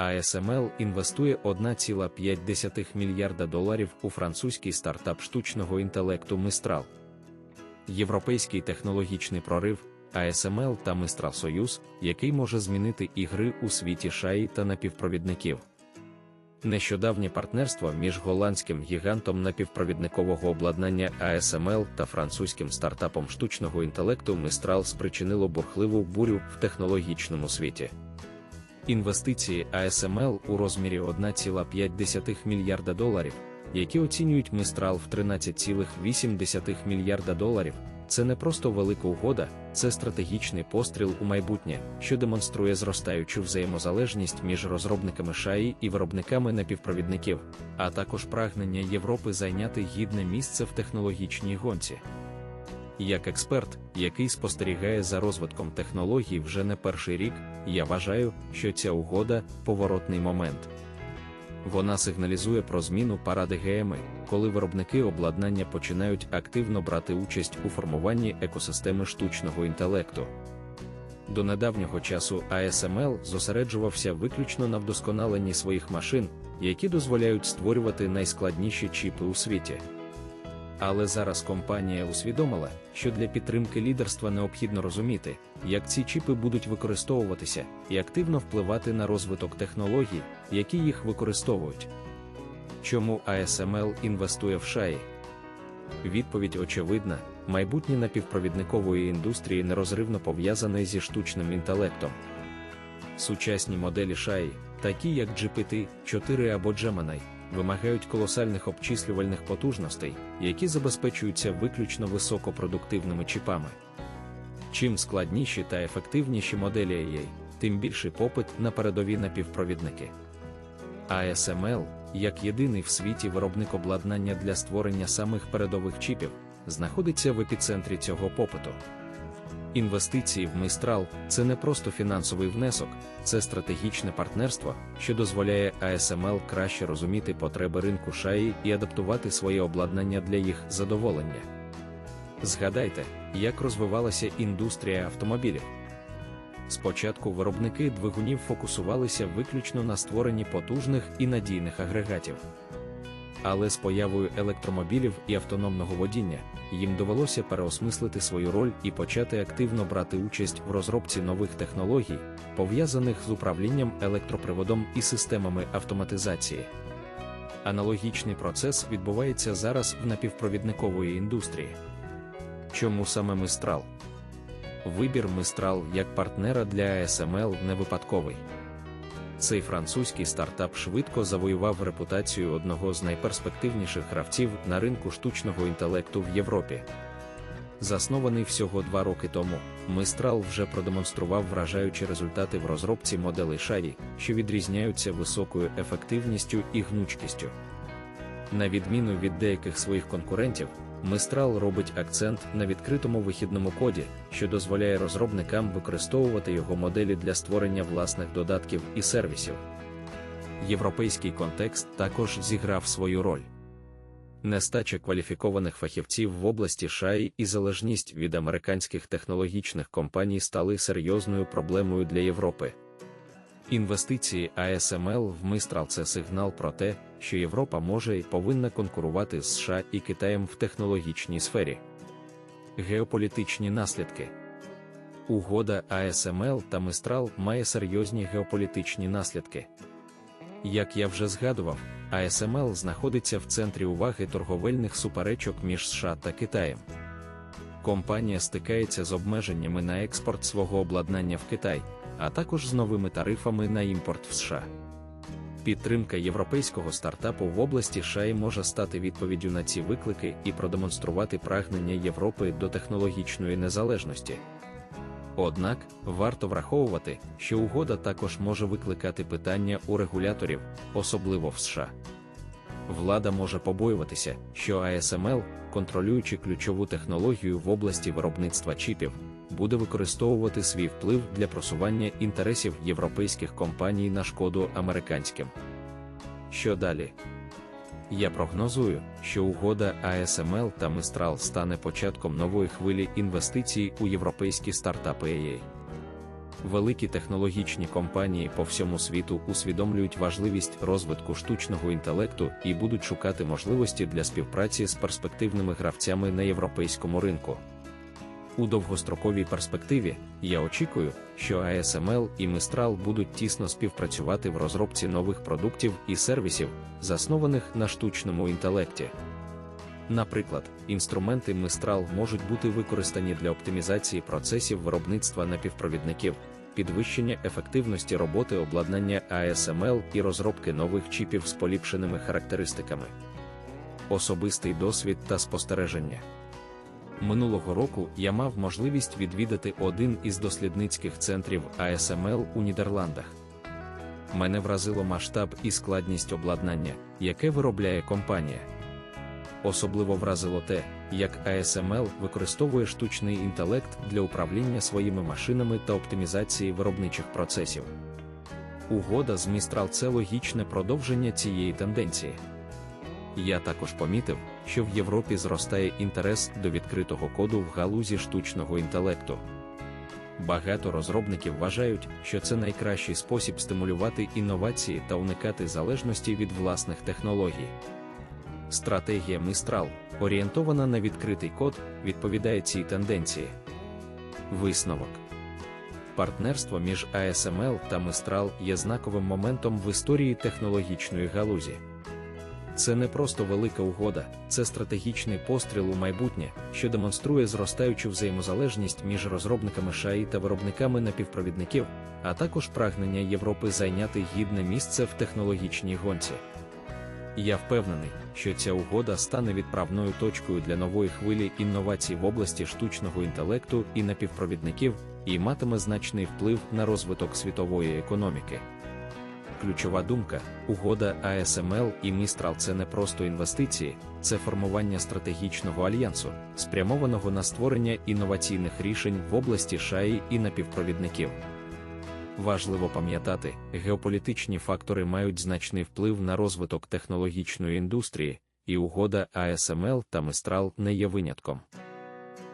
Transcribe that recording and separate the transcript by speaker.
Speaker 1: ASML інвестує 1,5 мільярда доларів у французький стартап штучного інтелекту Mistral. Європейський технологічний прорив ASML та Mistral Союз, який може змінити ігри у світі шаї та напівпровідників. Нещодавнє партнерство між голландським гігантом напівпровідникового обладнання ASML та французьким стартапом штучного інтелекту Mistral спричинило бурхливу бурю в технологічному світі. Інвестиції ASML у розмірі 1,5 мільярда доларів, які оцінюють Mistral в 13,8 мільярда доларів, це не просто велика угода, це стратегічний постріл у майбутнє, що демонструє зростаючу взаємозалежність між розробниками шаї і виробниками напівпровідників, а також прагнення Європи зайняти гідне місце в технологічній гонці. Як експерт, який спостерігає за розвитком технологій вже не перший рік, я вважаю, що ця угода поворотний момент. Вона сигналізує про зміну парадигеми, коли виробники обладнання починають активно брати участь у формуванні екосистеми штучного інтелекту. До недавнього часу ASML зосереджувався виключно на вдосконаленні своїх машин, які дозволяють створювати найскладніші чіпи у світі. Але зараз компанія усвідомила, що для підтримки лідерства необхідно розуміти, як ці чіпи будуть використовуватися і активно впливати на розвиток технологій, які їх використовують. Чому ASML інвестує в шаї? Відповідь очевидна: майбутнє напівпровідникової індустрії нерозривно пов'язане зі штучним інтелектом. Сучасні моделі шаї, такі як GPT-4 або Gemini, вимагають колосальних обчислювальних потужностей, які забезпечуються виключно високопродуктивними чіпами. Чим складніші та ефективніші моделі AI, тим більший попит на передові напівпровідники. ASML, як єдиний в світі виробник обладнання для створення самих передових чіпів, знаходиться в епіцентрі цього попиту. Інвестиції в Mistral – це не просто фінансовий внесок, це стратегічне партнерство, що дозволяє ASML краще розуміти потреби ринку шаї і адаптувати своє обладнання для їх задоволення. Згадайте, як розвивалася індустрія автомобілів. Спочатку виробники двигунів фокусувалися виключно на створенні потужних і надійних агрегатів. Але з появою електромобілів і автономного водіння їм довелося переосмислити свою роль і почати активно брати участь в розробці нових технологій, пов'язаних з управлінням електроприводом і системами автоматизації. Аналогічний процес відбувається зараз в напівпровідникової індустрії. Чому саме Mistral? Вибір Mistral як партнера для ASML не випадковий. Цей французький стартап швидко завоював репутацію одного з найперспективніших гравців на ринку штучного інтелекту в Європі. Заснований всього два роки тому, Mistral вже продемонстрував вражаючі результати в розробці моделей шаї, що відрізняються високою ефективністю і гнучкістю. На відміну від деяких своїх конкурентів, Mistral робить акцент на відкритому вихідному коді, що дозволяє розробникам використовувати його моделі для створення власних додатків і сервісів. Європейський контекст також зіграв свою роль. Нестача кваліфікованих фахівців в області шаї і залежність від американських технологічних компаній стали серйозною проблемою для Європи. Інвестиції ASML в Mistral – це сигнал про те, що Європа може і повинна конкурувати з США і Китаєм в технологічній сфері. Геополітичні наслідки Угода ASML та Mistral має серйозні геополітичні наслідки. Як я вже згадував, ASML знаходиться в центрі уваги торговельних суперечок між США та Китаєм. Компанія стикається з обмеженнями на експорт свого обладнання в Китай а також з новими тарифами на імпорт в США. Підтримка європейського стартапу в області ШАІ може стати відповіддю на ці виклики і продемонструвати прагнення Європи до технологічної незалежності. Однак варто враховувати, що угода також може викликати питання у регуляторів, особливо в США. Влада може побоюватися, що ASML, контролюючи ключову технологію в області виробництва чіпів, буде використовувати свій вплив для просування інтересів європейських компаній на шкоду американським. Що далі? Я прогнозую, що угода ASML та Mistral стане початком нової хвилі інвестицій у європейські стартапи. Великі технологічні компанії по всьому світу усвідомлюють важливість розвитку штучного інтелекту і будуть шукати можливості для співпраці з перспективними гравцями на європейському ринку. У довгостроковій перспективі я очікую, що ASML і Mistral будуть тісно співпрацювати в розробці нових продуктів і сервісів, заснованих на штучному інтелекті. Наприклад, інструменти Mistral можуть бути використані для оптимізації процесів виробництва напівпровідників, підвищення ефективності роботи обладнання ASML і розробки нових чіпів з поліпшеними характеристиками. Особистий досвід та спостереження. Минулого року я мав можливість відвідати один із дослідницьких центрів ASML у Нідерландах. Мене вразило масштаб і складність обладнання, яке виробляє компанія. Особливо вразило те, як ASML використовує штучний інтелект для управління своїми машинами та оптимізації виробничих процесів. Угода з Mistral – це логічне продовження цієї тенденції. Я також помітив, що в Європі зростає інтерес до відкритого коду в галузі штучного інтелекту. Багато розробників вважають, що це найкращий спосіб стимулювати інновації та уникати залежності від власних технологій. Стратегія Mistral, орієнтована на відкритий код, відповідає цій тенденції. Висновок партнерство між ASML та Mistral є знаковим моментом в історії технологічної галузі. Це не просто велика угода, це стратегічний постріл у майбутнє, що демонструє зростаючу взаємозалежність між розробниками ШАІ та виробниками напівпровідників, а також прагнення Європи зайняти гідне місце в технологічній гонці. Я впевнений, що ця угода стане відправною точкою для нової хвилі інновацій в області штучного інтелекту і напівпровідників і матиме значний вплив на розвиток світової економіки. Ключова думка, угода ASML і Mistral – це не просто інвестиції, це формування стратегічного альянсу, спрямованого на створення інноваційних рішень в області шаї і напівпровідників. Важливо пам'ятати, геополітичні фактори мають значний вплив на розвиток технологічної індустрії, і угода ASML та Mistral не є винятком.